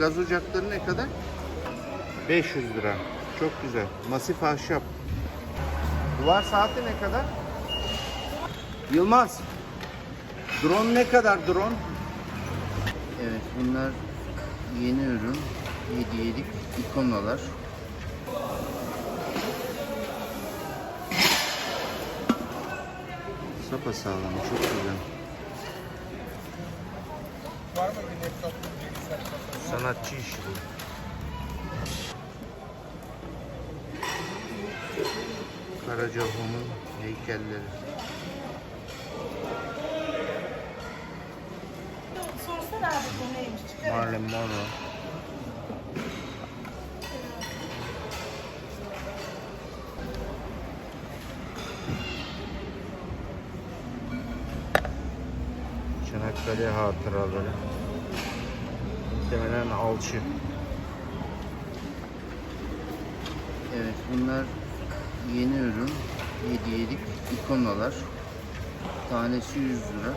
Gaz ocakları ne kadar? 500 lira. Çok güzel. Masif ahşap. Duvar saati ne kadar? Yılmaz. Drone ne kadar drone? Evet bunlar yeni ürün. 7 ikonalar. Sapa sağlam, çok güzel. Sanatçı işi bu. Karacaoğlu'nun heykelleri. Sorsana abi bu neymiş? Çıkar. Marilyn Monroe. Çanakkale hatıraları. Muhtemelen alçı. Evet bunlar yeni ürün. Hediyelik ikonalar. Tanesi 100 lira.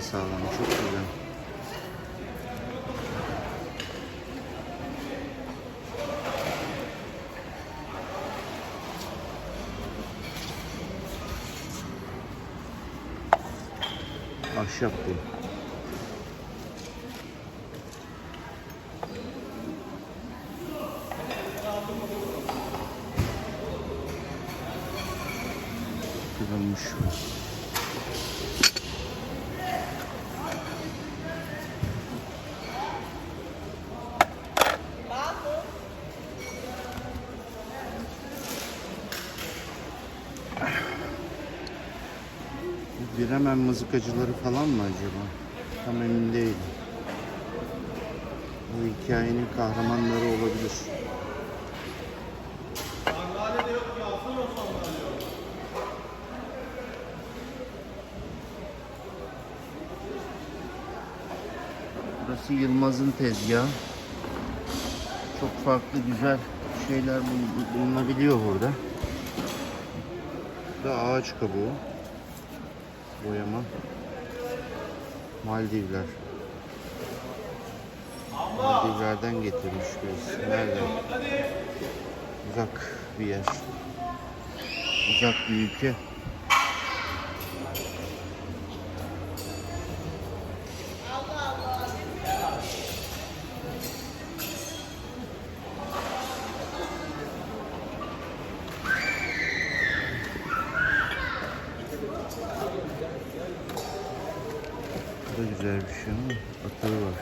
Sağlam, çok güzel. Ahşap bu. Kırılmış bu. Biremen mızıkacıları falan mı acaba? Tam emin değilim. Bu hikayenin kahramanları olabilir. Burası Yılmaz'ın tezgahı. Çok farklı güzel şeyler bul- bulunabiliyor burada. Bu da ağaç kabuğu boyama Maldivler Maldivler'den getirmiş birisi. Nerede? Uzak bir yer. Uzak bir ülke. Güzel bir şey ama atarı var.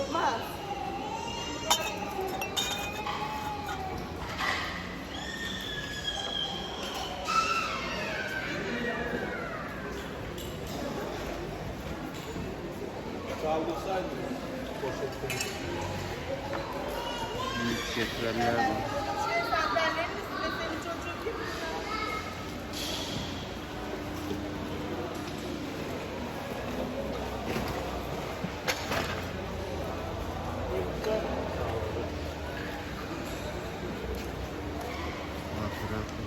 Olmaz. Büyük şefreller var. Şey sandalyenin üstünde senin çocuğun gibi. Hatıratlı.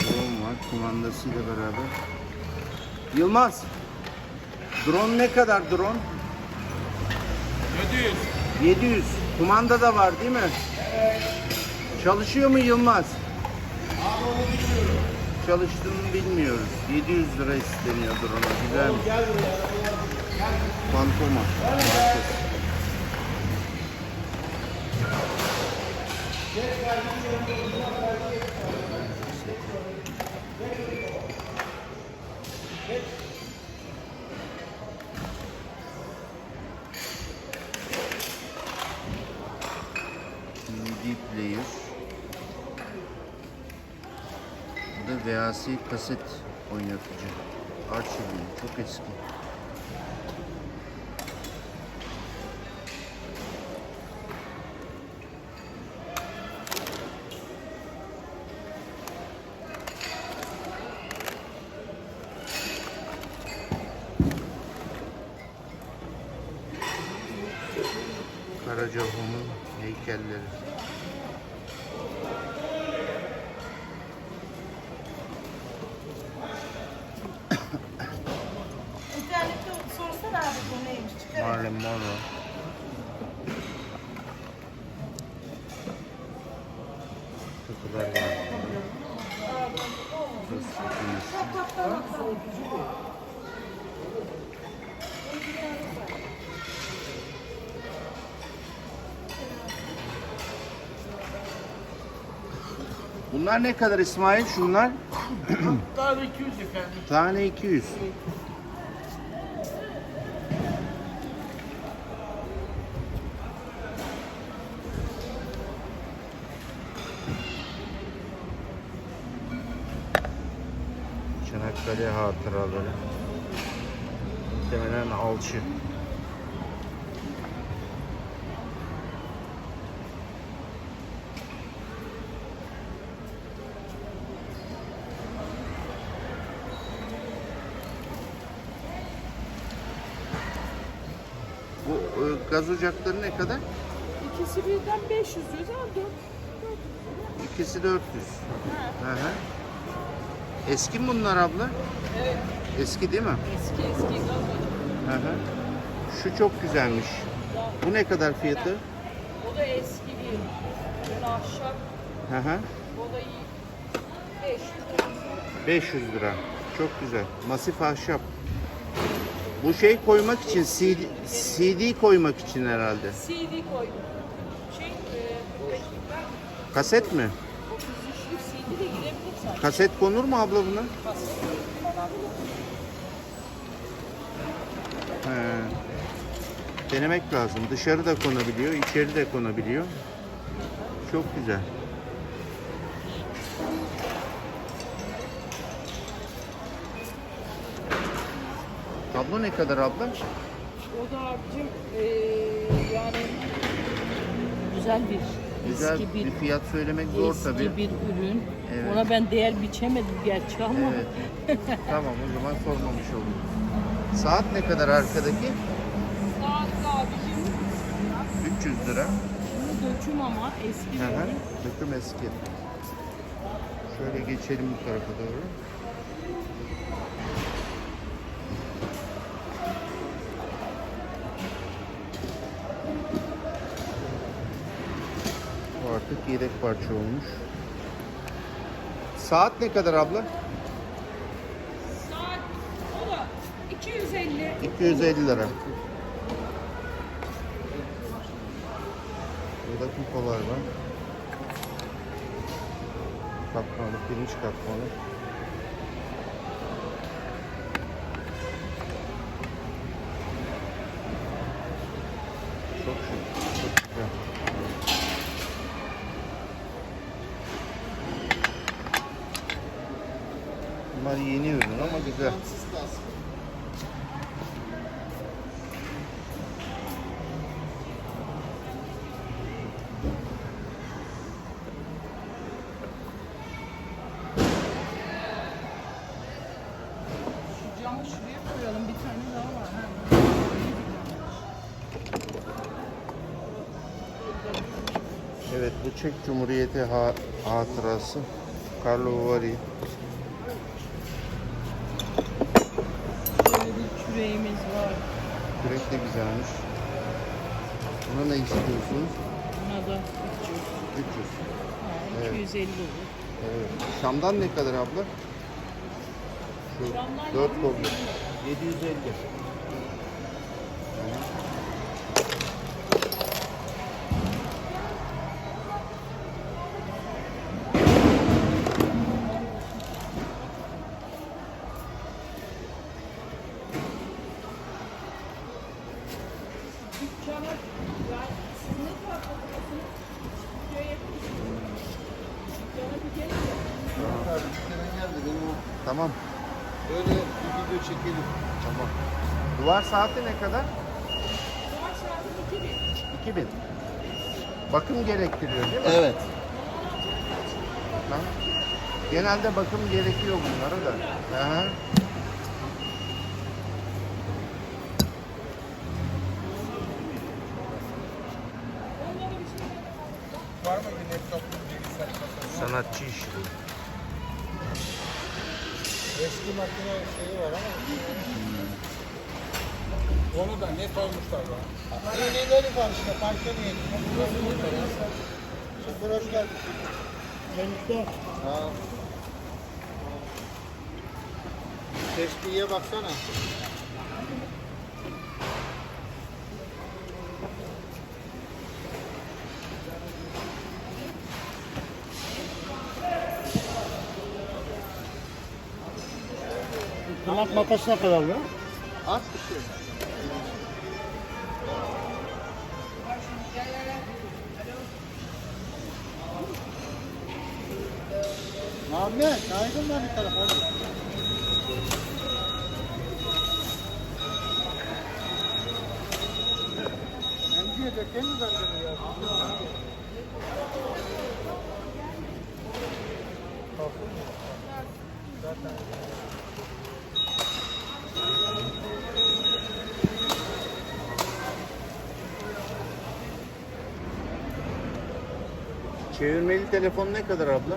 Drone var kumandasıyla beraber. Yılmaz. Drone ne kadar drone? 700. 700. Kumanda da var değil mi? Evet. Çalışıyor mu Yılmaz? çalıştığını bilmiyoruz. 700 lira isteniyordur ona. Güzelmiş. Fantoma. market. Player. Bu da VAC kaset oynatıcı. Arçelik çok eski. Bunlar ne kadar İsmail? Şunlar Tane 200 efendim. tane 200. Çanakkale hatıraları. Muhtemelen alçı. Bu e, gaz ocakları ne kadar? İkisi birden 500 diyoruz ama 4 İkisi 400. Hı hı. Eski mi bunlar abla? Evet. Eski değil mi? Eski eski gaz Hı hı. Şu çok güzelmiş. Bu ne kadar fiyatı? O da eski bir. Bunun ahşap. Hı hı. O da iyi. 500 lira. 500 lira. Çok güzel. Masif ahşap. Bu şey koymak için CD, CD koymak için herhalde. CD koydum. Şey, e, Kaset mi? 33'lük CD de girebilir sanki. Kaset konur mu abla buna? Kaset He. Denemek lazım. Dışarı da konabiliyor, içeri de konabiliyor. Çok güzel. Tablo ne kadar abla? O da abicim e, yani güzel bir Güzel eski bir bir fiyat söylemek zor eski tabii. bir ürün. Evet. Ona ben değer biçemedim gerçi ama Evet. tamam o zaman sormamış oldum. Saat ne kadar arkadaki? saat abicim 300 lira. bunu döküm ama eski Hı hı. Döküm eski. Şöyle geçelim bu tarafa doğru. Bu artık yedek parça olmuş. Saat ne kadar abla? Saat o da 250. 250 lira. Burada kupalar var. Katmalı, pirinç katmalı. Çok şık, çok güzel. Bunlar yeni ürün ama güzel. Şu camı şuraya koyalım. Bir tane daha var. Ha. Evet bu Çek Cumhuriyeti ha- hatırası. Karlovy Böyle bir küreğimiz var. Kürek de güzelmiş. Buna ne istiyorsunuz? Buna da 300. 300. Ha, Evet. 250 olur. Evet. Şam'dan ne kadar abla? Şu 4 kollu. 750. Dükkana yani siz ne tarafa bakıyorsunuz? Köye yakın mısınız? Dükkana bir gelin de. Tamam. Böyle bir video çekelim. Tamam. Duvar saati ne kadar? Duvar saati 2000. 2000. Bakım gerektiriyor değil mi? Evet. Tamam. Genelde bakım gerekiyor bunlara da. Aha. Var mı bir laptop, bilgisayar kasası? Sanatçı işi. Eski makine şeyi var ama. Onu da net olmuşlar bana. İğneleri var işte, parça niyeti. Sıfır hoş geldin. Temizde. Ha. Tespihe baksana. Tırnak makası ne kadar bu? At bir şey. Muhammed, kaydın da bir taraf hadi. Emciye dökeyim mi? Çevirmeli telefon ne kadar abla?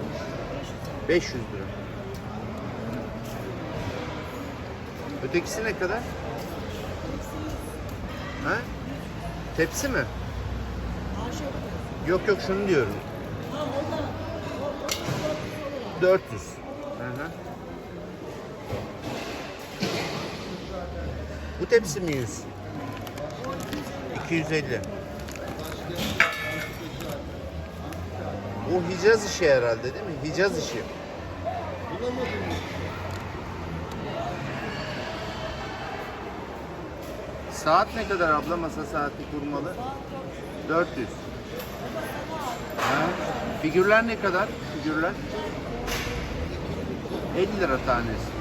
500 lira. Ötekisi ne kadar? Ha? Tepsi mi? Yok yok şunu diyorum. 400. Hı. Bu tepsi mi 100? 250. Bu Hicaz işi herhalde değil mi? Hicaz işi. Saat ne kadar abla masa saati kurmalı? 400. Ha? Figürler ne kadar? Figürler? 50 lira tanesi.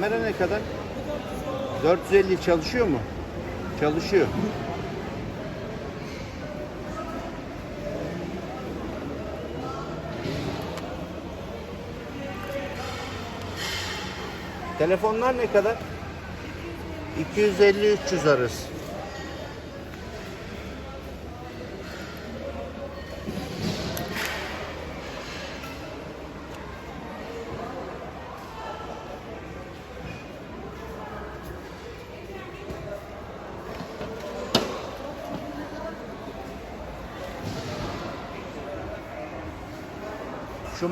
Kamera ne kadar? 450 çalışıyor mu? Çalışıyor. Telefonlar ne kadar? 250-300 arası.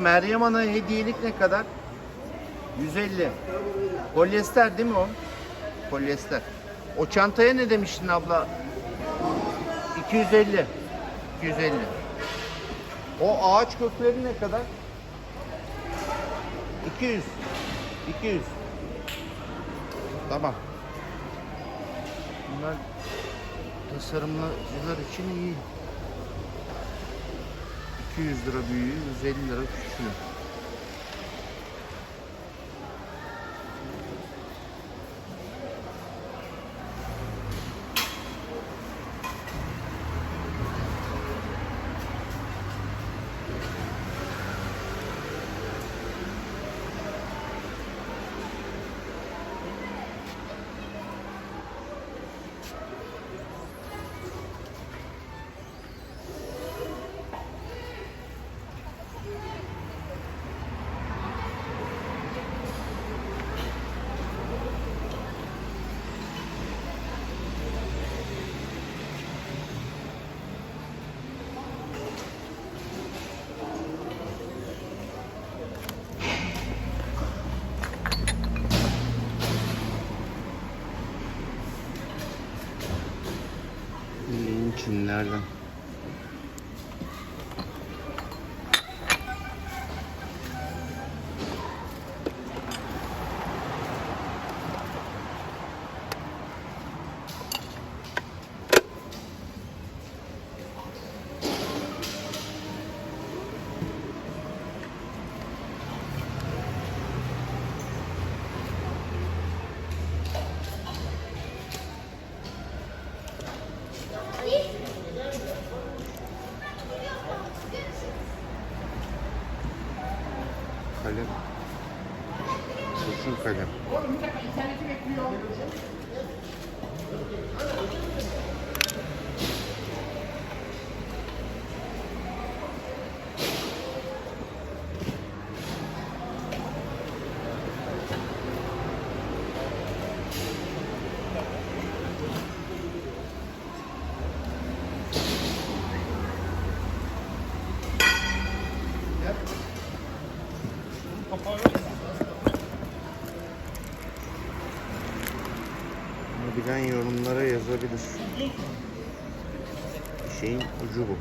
Meryem Ana hediyelik ne kadar? 150. Polyester değil mi o? Polyester. O çantaya ne demiştin abla? 250. 250. O ağaç kökleri ne kadar? 200. 200. Tamam. Bunlar tasarımcılar için iyi. 200 lira büyüğü, 150 lira küçüğü. Kalemlerden. Yazabilir. Şeyin ucu bu.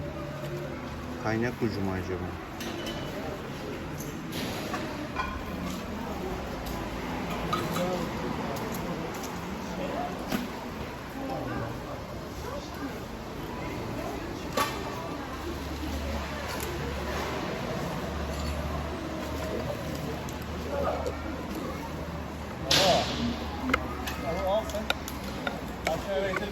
Kaynak ucu mu acaba? Bunu şeye?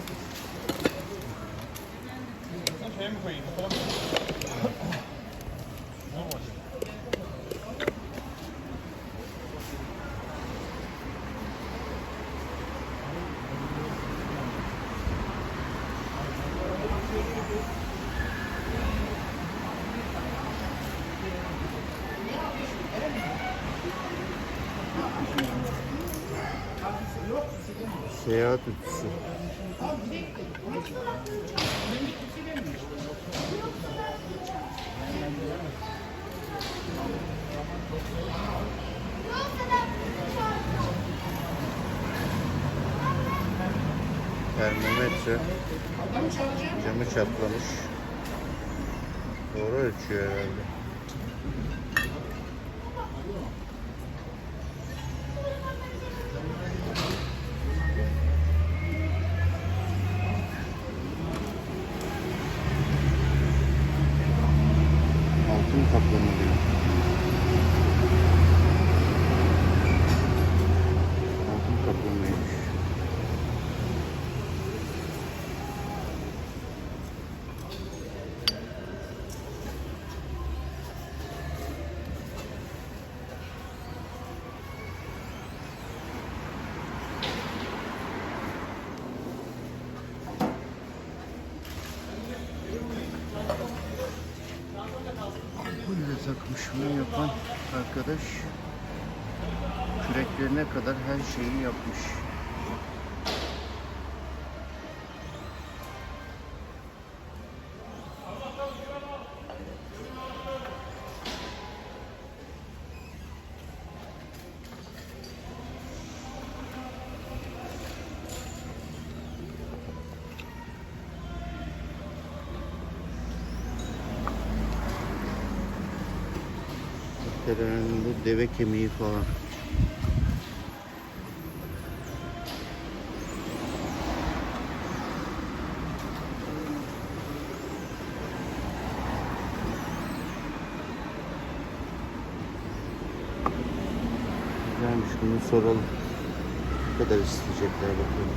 Seyahat ütüsü. Termometre. Camı çatlamış. Doğru ölçüyor herhalde. Kadar her şeyi yapmış. Bu deve kemiği falan. Güzelmiş bunu soralım. Ne kadar isteyecekler bakalım.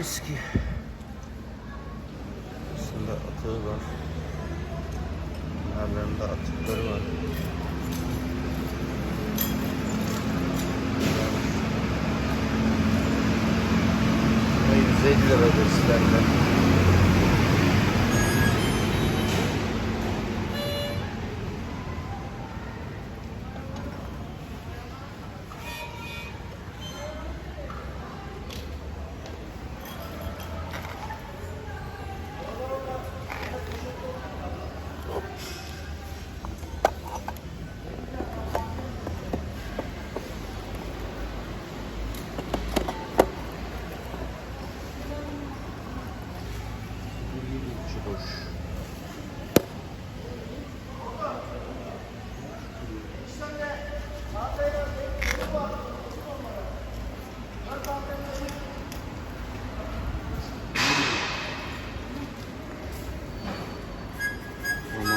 Eski. Aslında atığı var. Bunların da atıkları var. Ve 150 lira gösterdiler. İçi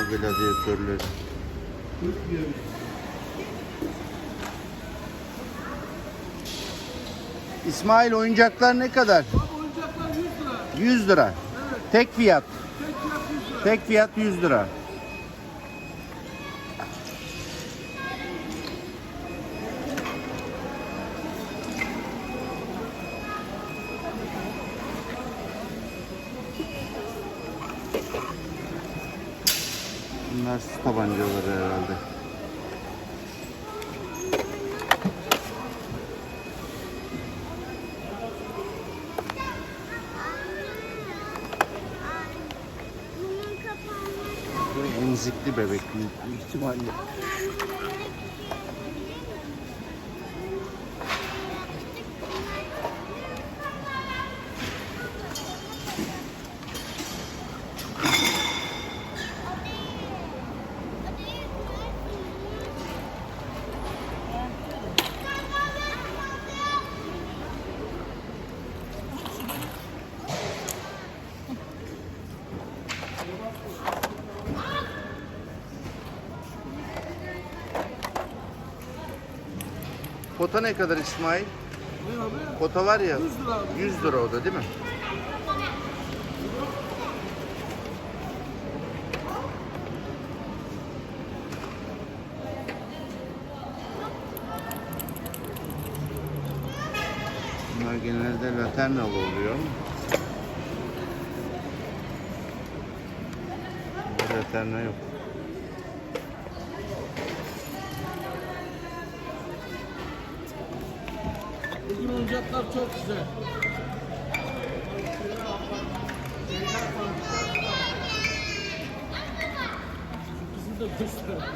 gladyatörleri. İsmail oyuncaklar ne kadar? Oyuncaklar 100 lira. 100 lira. Tek fiyat. Tek fiyat 100 lira. Tek fiyat 100 lira. Su tabancaları herhalde. Emzikli bebek büyük ihtimalle. Kota ne kadar İsmail? Ne abi? Kota var ya 100 lira abi. 100 lira o da değil mi? Bunlar genelde laternalı oluyor. Laterna yok. Oyuncaklar çok güzel. Kızı da göster.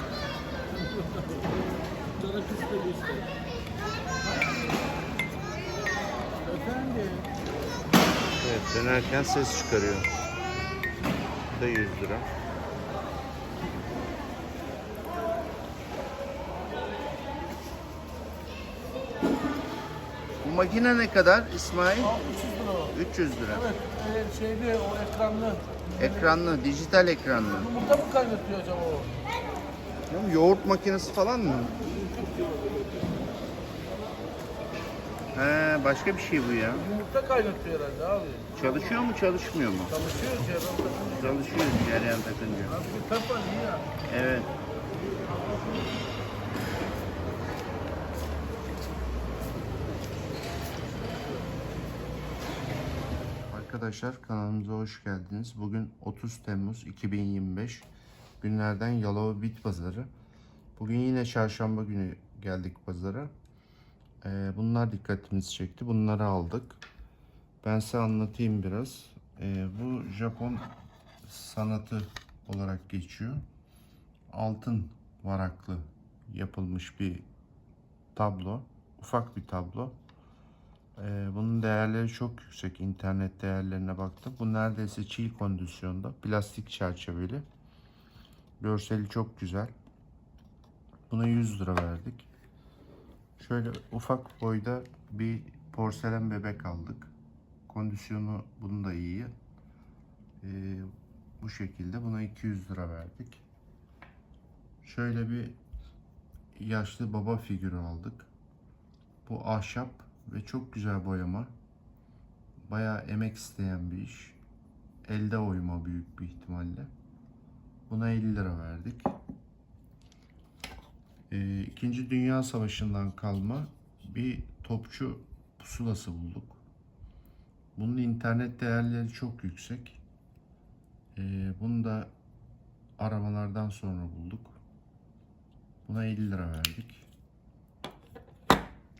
Sana kız da göster. Efendim? Evet dönerken ses çıkarıyor. Bu da 100 lira. Makine ne kadar İsmail? 300 lira o. 300 lira. Evet, e, şeyli o ekranlı. Ekranlı, dijital ekranlı. Yumurta mı kaynatıyor acaba o? Ya bu Yoğurt makinesi falan mı? He, başka bir şey bu ya. Yumurta kaynatıyor herhalde abi. Çalışıyor mu, çalışmıyor mu? Çalışıyor ki adam takınca. Çalışıyor cereyan takınca. Abi bir kafa niye ya? Evet. Arkadaşlar kanalımıza hoş geldiniz. Bugün 30 Temmuz 2025 günlerden Yalova Bit Pazarı. Bugün yine çarşamba günü geldik pazara. Ee, bunlar dikkatimizi çekti. Bunları aldık. Ben size anlatayım biraz. Ee, bu Japon sanatı olarak geçiyor. Altın varaklı yapılmış bir tablo. Ufak bir tablo. Ee, bunun değerleri çok yüksek. İnternet değerlerine baktım. Bu neredeyse çiğ kondisyonda. Plastik çerçeveli. Görseli çok güzel. Buna 100 lira verdik. Şöyle ufak boyda bir porselen bebek aldık. Kondisyonu bunun da iyi. Ee, bu şekilde buna 200 lira verdik. Şöyle bir yaşlı baba figürü aldık. Bu ahşap ve çok güzel boyama. bayağı emek isteyen bir iş. Elde oyma büyük bir ihtimalle. Buna 50 lira verdik. Ee, İkinci Dünya Savaşı'ndan kalma bir topçu pusulası bulduk. Bunun internet değerleri çok yüksek. Ee, bunu da aramalardan sonra bulduk. Buna 50 lira verdik.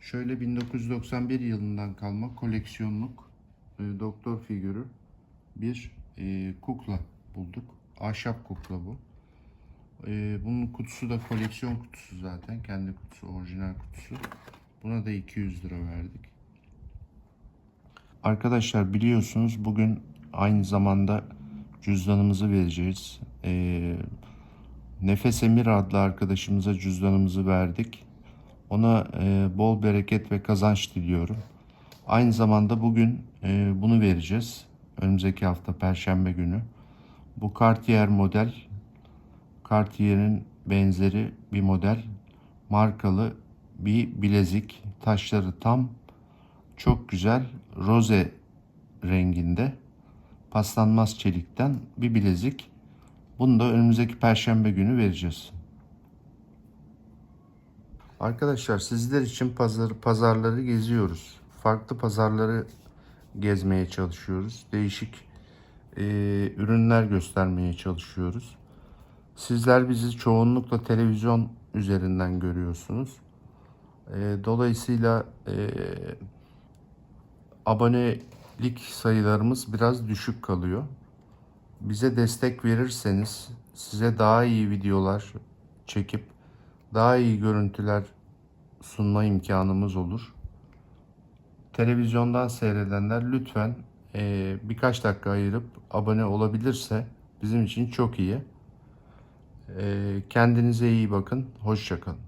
Şöyle 1991 yılından kalma koleksiyonluk e, doktor figürü bir e, kukla bulduk. Ahşap kukla bu. E, bunun kutusu da koleksiyon kutusu zaten. Kendi kutusu, orijinal kutusu. Buna da 200 lira verdik. Arkadaşlar biliyorsunuz bugün aynı zamanda cüzdanımızı vereceğiz. E, Nefes Emir adlı arkadaşımıza cüzdanımızı verdik. Ona e, bol bereket ve kazanç diliyorum. Aynı zamanda bugün e, bunu vereceğiz. Önümüzdeki hafta Perşembe günü. Bu Cartier model. Cartier'in benzeri bir model. Markalı bir bilezik. Taşları tam. Çok güzel. Roze renginde. Paslanmaz çelikten bir bilezik. Bunu da önümüzdeki Perşembe günü vereceğiz. Arkadaşlar sizler için pazar, pazarları geziyoruz. Farklı pazarları gezmeye çalışıyoruz. Değişik e, ürünler göstermeye çalışıyoruz. Sizler bizi çoğunlukla televizyon üzerinden görüyorsunuz. E, dolayısıyla e, abonelik sayılarımız biraz düşük kalıyor. Bize destek verirseniz size daha iyi videolar çekip daha iyi görüntüler sunma imkanımız olur. Televizyondan seyredenler lütfen eee, birkaç dakika ayırıp abone olabilirse bizim için çok iyi. Eee, kendinize iyi bakın. Hoşçakalın.